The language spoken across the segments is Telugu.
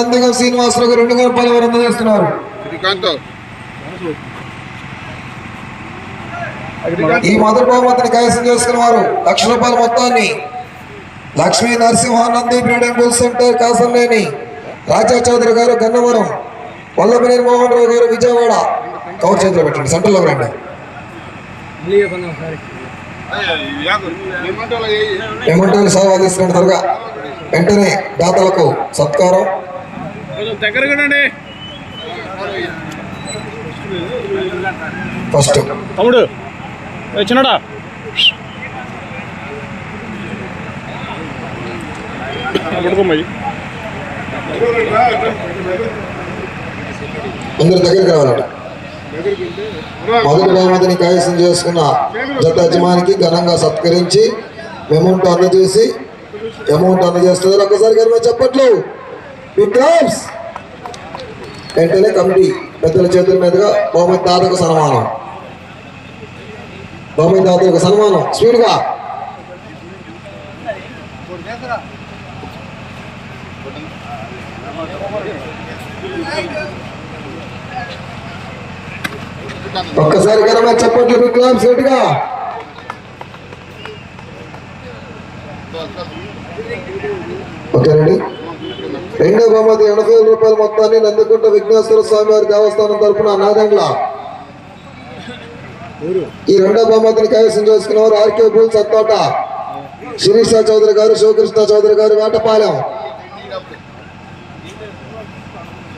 అందుగా శ్రీనివాసరావు రెండు వేల రూపాయలు వారు అందజేస్తున్నారు. ఈ మొదటి బహుమతిని కైవసం చేసుకున్న వారు లక్ష రూపాయల మొత్తాన్ని Lakshmi Narasimhanandi breeding bull center కాసంలేని Raja Chowdary గారు గన్నవరం వల్లభనేని మోహన్ రావు గారు విజయవాడ కవర్ చేతిలో పెట్టండి సెంటర్లో రండి. ఏమంటారు? సేవ తీసుకున్న త్వరగా. వెంటనే దాతలకు సత్కారం. దగ్గరగానండి ఫస్ట్ తమ్ముడు. చిన్నడా? పడుకోమ్మాయి అందరి దగ్గరికి రావాలండి మొదటి బహుమతిని కైవసం చేసుకున్న జత యజమానికి ఘనంగా సత్కరించి అమౌంట్ అందజేసి అమౌంట్ అందజేస్తున్నారు ఒక్కసారి గారు మీరు చెప్పట్లు విక్రమ్స్ వెంటనే కమిటీ పెద్దల చేతుల మీదుగా బహుమతి దాతకు సన్మానం. బహుమతి దాతలకు సన్మానం. స్పీడ్గా! ఒక్కసారి కదా మరి చెప్పట్లు విక్రమ్స్ గట్టిగా ఓకేనండి రెండో బహుమతి ఎనభై వేల రూపాయల మొత్తాన్ని నందికుంట విఘ్నేశ్వర స్వామి వారి దేవస్థానం తరపున నాదండ్ల ఈ రెండో బహుమతిని కైవసం చేసుకున్న వారు ఆర్కే బుల్ సత్తోట శిరీష చౌదరి గారు శివకృష్ణ చౌదరి గారు వేటపాలెం.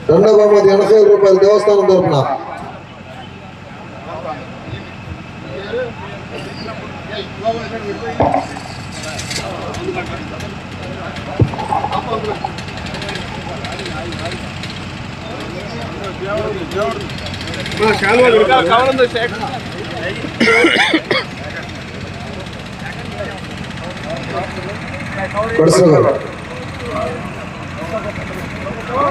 రెండో బహుమతి ఎనభై వేల రూపాయల దేవస్థానం తరపున కావాలందో షేక్ కొడుసు గారు ఆ,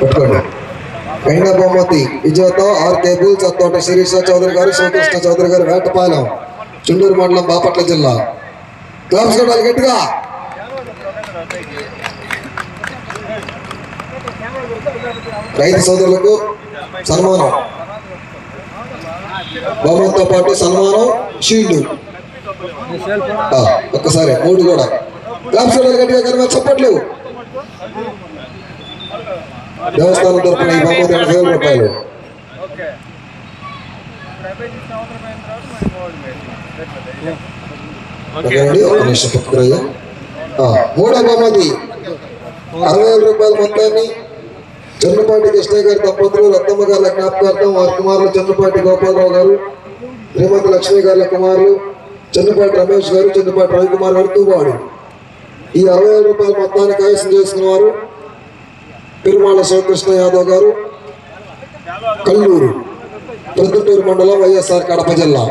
పెట్టుకోండి. రెండో బహుమతి విజయతో R K bull Chattota Sirisha Chowdary గారు శివకృష్ణ చౌదరి గారు వేటపాలెం చుండూరు మండలం బాపట్ల జిల్లా. క్లాప్స్ కొట్టాలి గట్టిగా. రైతు సోదరులకు సన్మానం. బహుమతితో పాటు సన్మానం షీల్డ్. ఒక్కసారి మూడు కూడా. క్లాప్స్ కొట్టాలి గట్టిగా కనుక చప్పట్లు. దేవస్థానం తరపున ఈ బహుమతి ఎనభై వేల రూపాయలు. మూడో బహుమతి. అరవై వేల రూపాయల మొత్తాన్ని చెన్నపాటి కృష్ణయ్య గారి దంపతులు రత్తమ్మ గారి జ్ఞాపకార్థం వారి కుమారులు చెన్నపాటి గోపాలరావు గారు శ్రీమతి లక్ష్మి గారి కుమారులు చెన్నపాటి రమేష్ గారు చెన్నపాటి రవికుమార్ గారు తూబాడు ఈ అరవై వేల రూపాయల మొత్తాన్ని కైవసం చేసుకున్న వారు పెరుమాళ శ్రీకృష్ణ యాదవ్ గారు కల్లూరు ప్రొద్దుటూరు మండలం వైఎస్ఆర్ కడప జిల్లా.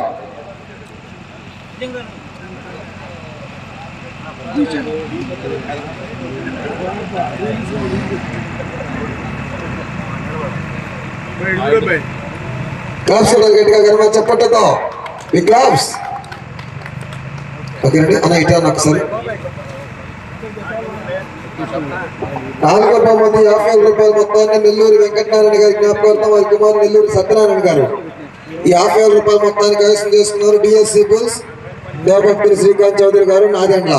క్లాప్స్ గట్టిగా కనుక చెప్పట్టతో మీ క్లాప్స్ ఓకేనండి అన్న ఇటా అన్న ఒకసారి. నాలుగో బహుమతి యాభై వేల రూపాయల మొత్తాన్ని నెల్లూరు వెంకటనారాయణ గారి జ్ఞాపకార్థం వారి కుమారు నెల్లూరు సత్యనారాయణ గారు. ఈ యాభై వేల రూపాయల మొత్తాన్ని కైవసం చేసుకున్నారు డిఎస్సి బుల్స్ దేవభక్తులు శ్రీకాంత్ చౌదరి గారు నాదెండ్ల.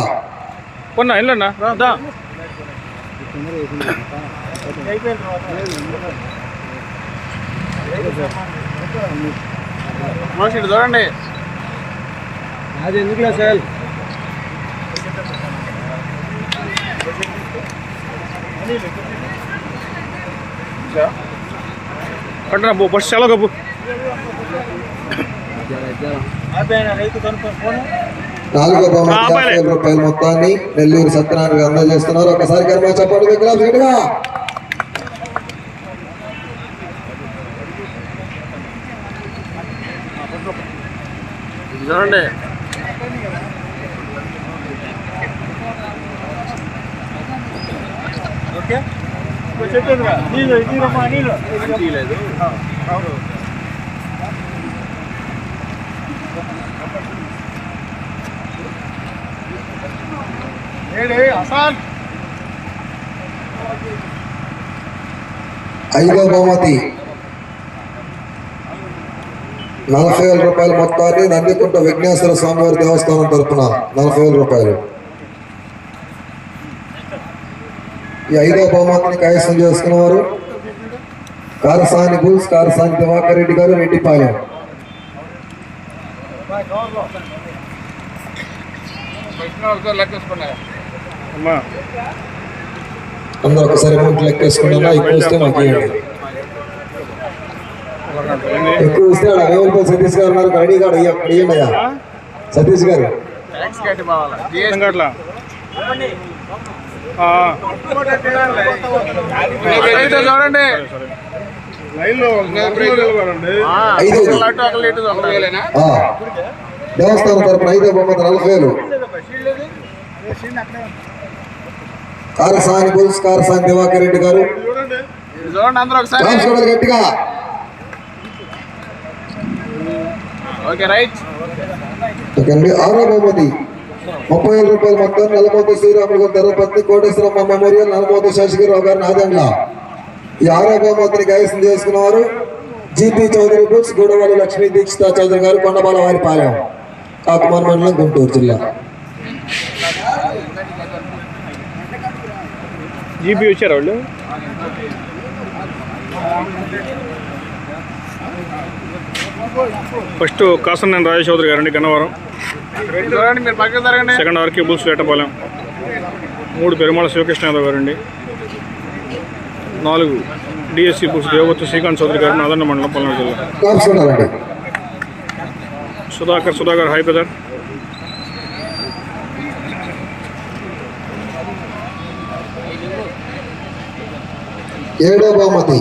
చూడండి. అది ఎందుకులే సార్? పట్టణ పో ఫస్ట్ చాలా కప్పు రూపాయల మొత్తాన్ని నెల్లూరు సత్యనారాయణ అందజేస్తున్నారు. ఒకసారి కనుక చెప్పండి గట్టిగా చూడండి ఓకే నీళ్ళు నీళ్ళమ్మా నీళ్ళు ఐదో బహుమతి నలభై వేల రూపాయల మొత్తాన్ని నందికుంట విఘ్నేశ్వర స్వామివారి దేవస్థానం తరపున నలభై వేల రూపాయలు ఈ ఐదో బహుమతిని కైవసం చేసుకున్న వారు కారసాని బుల్స్ కారసాని దివాకర్ రెడ్డి గారు రెడ్డిపాలెం అమ్మా అందరూ ఒకసారి అమౌంట్ లెక్కేసుకున్నా ఎక్కువ వస్తే మాకు. ఎక్కువ వస్తే అవైలబుల్ సతీష్ గారు ఉన్నారు. రెడీ ఇవ్వండి అయ్యా సతీష్ గారు. చూడండి. దేవస్థానం తరపున ఐదో బహుమతి నలభై వేలు. కారసాని బుల్స్ కారసాని దివాకర్ రెడ్డి గారు. చూడండి. అందరూ ఒకసారి. రాసుకోవడం గట్టిగా. Okay right. ఓకే అండి. ఆరో బహుమతి. ముప్పై వేల రూపాయల మొత్తం నల్లమోత శ్రీరాములు గారి కోటేశ్వరమ్మ మెమోరియల్ నల్లమోత శశిగిరిరావు గారి నాదండ్ల. ఈ ఆరో బహుమతిని చేసుకున్నవారు జిపి చౌదరి బుక్స్ గూడవల్లి లక్ష్మీ దీక్షిత చౌదరి గారు కొండబాల వారి పాలెం కాకుమార్ మండలం గుంటూరు జిల్లా. జీపీ వచ్చారు వాళ్ళు? ఫస్ట్ కాసన్ రాజేష్ గారండి Gannavaram. Second RK bulls Vetapalem మూడు పెరుమాళ శివకృష్ణ యాదవ్ గారండి. నాలుగు డిఎస్సి బుల్స్ దేవవతి శ్రీకాంత్ చౌదరి గారు నాదన్న మండలం పల్నాడు జిల్లా. సుధాకర్ సుధాకర్ హాయ్ బ్రదర్ ఏడో బహుమతి.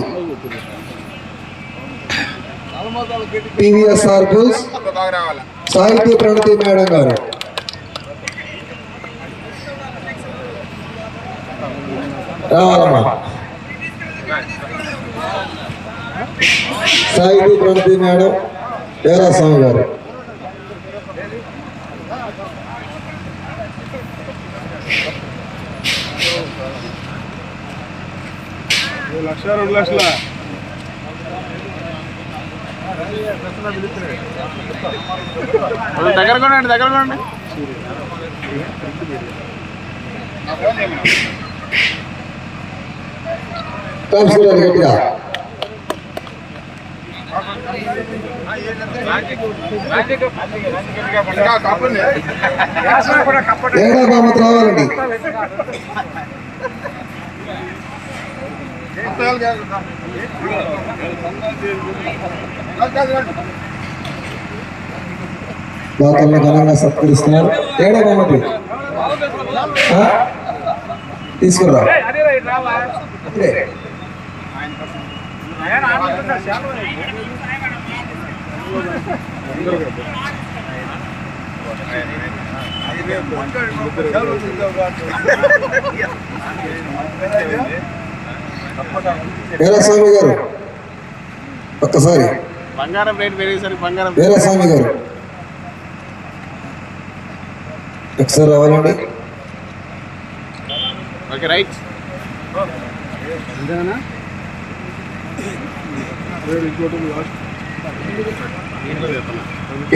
బుల్స్ సాహితీ ప్రణతి మేడం గారు. రావాలమ్మా. సాహితీ ప్రణతి మేడం వీరాస్వామి గారు. లక్ష రెండు లక్షల? దగ్గర కొనండి దగ్గర కొనండి. రావాలండి. దాతలను ఘనంగా సత్కరిస్తున్నారు ఏడో బహుమతి? తీసుకురా. వీరస్వామి గారు ఒక్కసారి. బంగారం రేట్ పెరిగేసరికి బంగారం వీరస్వామి గారు. ఒకసారి రావాలండి. Okay right.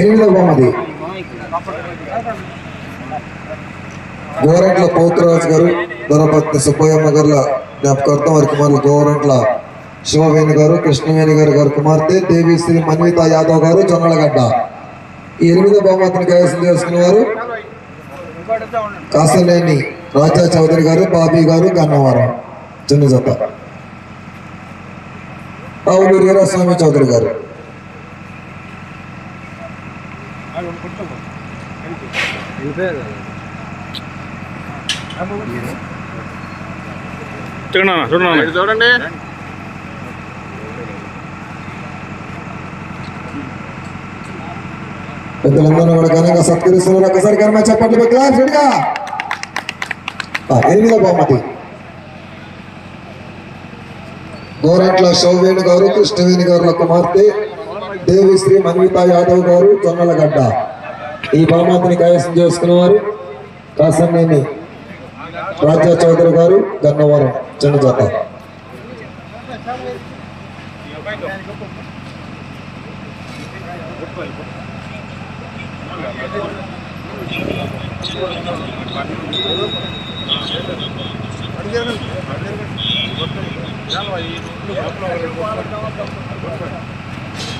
ఎనిమిదో బహుమతి. గోరంట్ల పోతురాజు గారు ధనపత్ని సుబ్బయ్యమ్మ గారుల జ్ఞాపకార్థం వారి కుమారులు గోరంట్ల శివవేణి గారు కృష్ణవేణి గారు గారు కుమార్తె దేవిశ్రీ మన్విత యాదవ్ గారు జొన్నలగడ్డ. ఈ ఎనిమిదో బహుమతిని కైవసం చేసుకున్న వారు కాసలేని రాజా చౌదరి గారు బాబీ గారు గన్నవరం చిన్న జత అవును వీరస్వామి చౌదరి గారు. చూడండి చూడండి. చూడండి పెద్దలందరూ కూడా ఘనంగా సత్కరిస్తున్నారు. ఒకసారి ఘనంగా చెప్పండి క్లాస్ రెడీగా ఆ, ఎనిమిదో బహుమతి. గోరంట్ల గారు కృష్ణవేణి గారుల కుమార్తె దేవిశ్రీ మన్విత యాదవ్ గారు జొన్నలగడ్డ. ఈ బహుమతిని కైవసం చేసుకున్నవారు కాసన్నేని రాజా చౌదరి గారు గన్నవరం చిన్న జత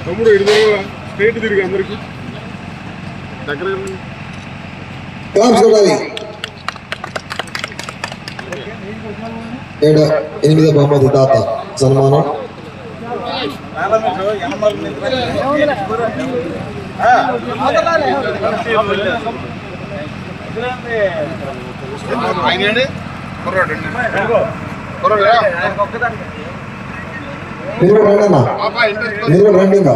తమ్ముడు ఇటు స్ట్రైట్ తిరిగి అందరికి. దగ్గర క్లాప్స్ కొట్టాలి ఏడు ఎనిమిదో బహుమతి దాత సన్మానం. మీరు కూడా రండి అన్న. మీరు కూడా రండి ఇంకా.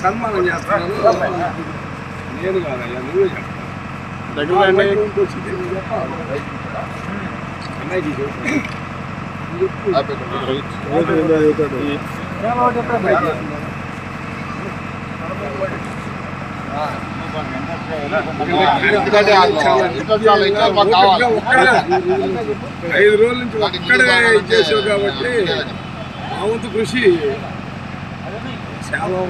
సన్మానం చేస్తాను నేను కాదయ్యా నువ్వే ఐదు రోజుల నుంచి ఒక్కడే చేసావు కాబట్టి మా వంతు కృషి. చాలా.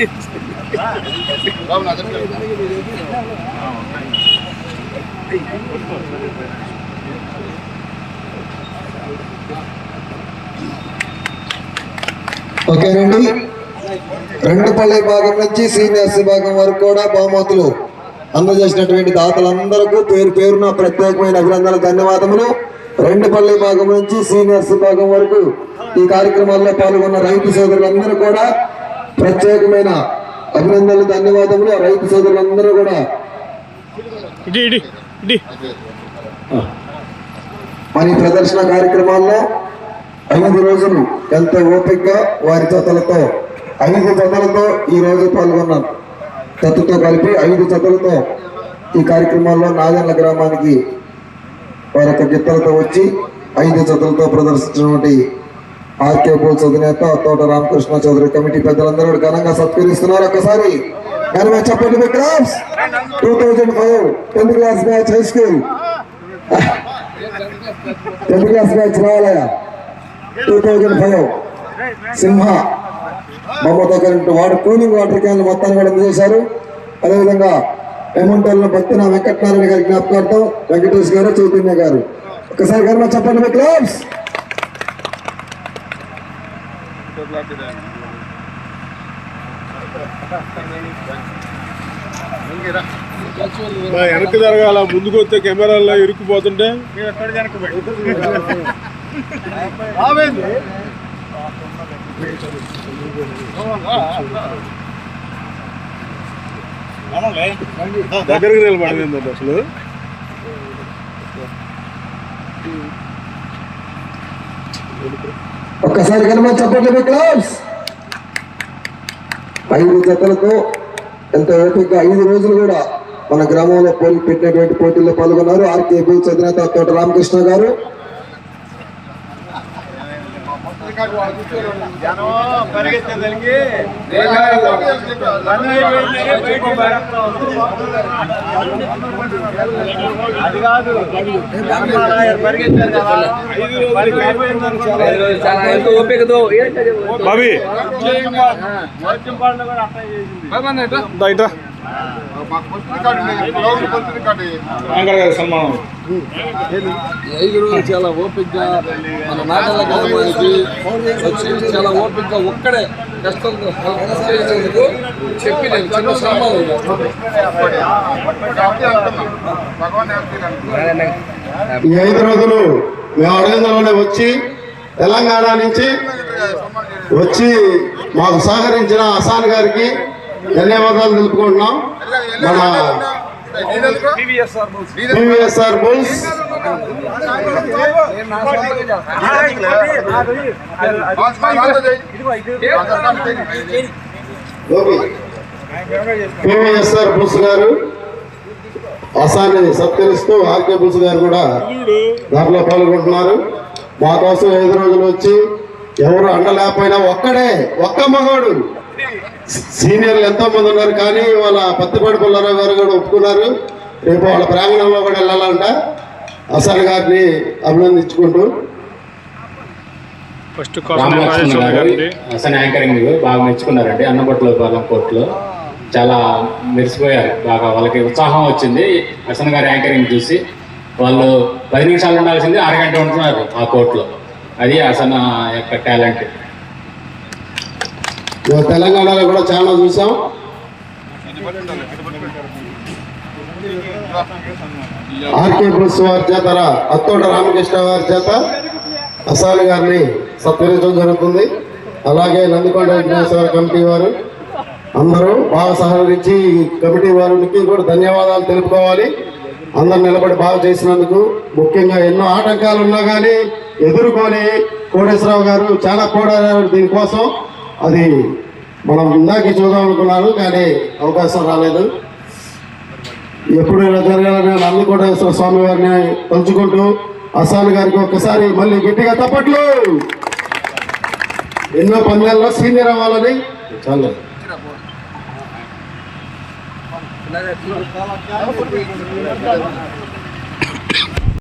ఓకేనండి రెండు. పల్లె భాగం నుంచి సీనియర్స్ భాగం వరకు కూడా బహుమతులు అందజేసినటువంటి దాతలందరికీ పేరు పేరున ప్రత్యేకమైన అభినందనలు ధన్యవాదములు. రెండు పల్లె భాగం నుంచి సీనియర్స్ భాగం వరకు ఈ కార్యక్రమాల్లో పాల్గొన్న రైతు సోదరులందరూ కూడా ప్రత్యేకమైన అభినందనలు ధన్యవాదములు. రైతు సోదరులందరూ కూడా. మరి ప్రదర్శన కార్యక్రమాల్లో ఐదు రోజులు ఎంతో ఓపికగా వారి జతలతో ఐదు జతలతో ఈ రోజు పాల్గొన్నాను జతతో కలిపి ఐదు జతలతో ఈ కార్యక్రమాల్లో నాగన్ల గ్రామానికి వారి యొక్క గిత్తలతో వచ్చి ఐదు జతలతో ప్రదర్శించినటువంటి ఆర్కే బోల్స్ అధినేత తోట రామకృష్ణ చౌదరి కమిటీ పెద్దలందరూ ఘనంగా సత్కరిస్తున్నారు. ఒకసారి ఘనంగా చెప్పండి Vikrams two thousand five tenth class match high school. Tenth class match రావాలయా two thousand five సింహ బొమ్మతో కరెంట్ వాడు కూలింగ్ వాటర్ క్యాన్లు మొత్తాన్ని కూడా అందజేశారు. అదేవిధంగా ఎమంటోళ్ళ భక్తిన వెంకటనారాయణ గారి జ్ఞాపకార్థం వెంకటేష్ గారు చైతన్య గారు. ఒకసారి కనుక చెప్పండి మీ క్లబ్స్ మా వెనక్కి జరగాల ముందుకు వస్తే కెమెరాల్లో ఇరుక్కుపోతుంటే. దగ్గరికి నిలబడిందండి అసలు? ఒక్కసారి కనుక చెప్పండి మీ క్లబ్స్ ఐదు జతలతో ఎంతో ఓపిక ఐదు రోజులు కూడా మన గ్రామంలో పోటీ పెట్టినటువంటి పోటీల్లో పాల్గొన్నారు. ఆర్కే బూల్స్ అధినేత తోట రామకృష్ణ గారు. అది కాదు ఎంతో ఓపికతో బాబీ దా ఇట్రా వెంకట గారి సన్మానం ఐదు రోజులు చాలా ఓపికగా మన నాటల గ్రామానికి వచ్చి చాలా ఓపికగా ఒక్కడే కష్టంతో చెప్పి నేను చిన్న సన్మానం ఈ ఐదు రోజులు మేము అడగంలోనే వచ్చి తెలంగాణ నుంచి వచ్చి మాకు సహకరించిన అసాన్ గారికి ధన్యవాదాలు తెలుపుకుంటున్నాం. మన పివిఎస్ఆర్ బుల్స్ పివిఎస్ఆర్ బుల్స్ గారు అసాన్ని సత్కరిస్తూ ఆర్కే బుల్స్ గారు కూడా దాంట్లో పాల్గొంటున్నారు. మా కోసం ఐదు రోజులు వచ్చి ఎవరు అండలేకపోయినా ఒక్కడే ఒక్క మగవాడు. సీనియర్లు ఎంతో మంది ఉన్నారు కానీ వాళ్ళ పత్తిపాటి పుల్లారావు గారు కూడా ఒప్పుకున్నారు. రేపు వాళ్ళ ప్రాంగణంలో కూడా వెళ్ళాలంట. అసాన్ గారిని అభినందించుకుంటూ. ఫస్ట్ అసలు యాంకరింగ్ బాగా మెచ్చుకున్నారండి. అన్నబొట్ల పాలెం కోర్టులో చాలా మెరిసిపోయారు. బాగా వాళ్ళకి ఉత్సాహం వచ్చింది. హసన్ గారి యాంకరింగ్ చూసి వాళ్ళు పది నిమిషాలు ఉండాల్సింది అరగంట ఉంటున్నారు ఆ కోర్టులో. అది హసన్ యొక్క టాలెంట్. తెలంగాణలో కూడా చాలా చూసాం. ఆర్కే బుల్స్ వారి చేత అత్తోట రామకృష్ణ వారి చేత అసాని గారిని సత్కరించడం జరుగుతుంది. అలాగే నందికొండ విఘ్నేశ్వర కమిటీ వారు అందరూ బాగా సహకరించి కమిటీ వారికి కూడా ధన్యవాదాలు తెలుపుకోవాలి. అందరు నిలబడి బాగా చేసినందుకు ముఖ్యంగా ఎన్నో ఆటంకాలు ఉన్నా కానీ ఎదుర్కొని కోటేశ్వరరావు గారు చాలా పోరాడారు దీనికోసం. అది మనం ఇందాక చూద్దాం అనుకున్నాను కానీ అవకాశం రాలేదు. ఎప్పుడు ఇలా జరగాలని నందికోటేశ్వర స్వామి వారిని తలుచుకుంటూ అస్సాన్ గారికి ఒక్కసారి మళ్ళీ గట్టిగా తప్పట్లు. ఎన్నో పందాల్లో సీనియర్ అవ్వాలని చాలా. ఇలాగే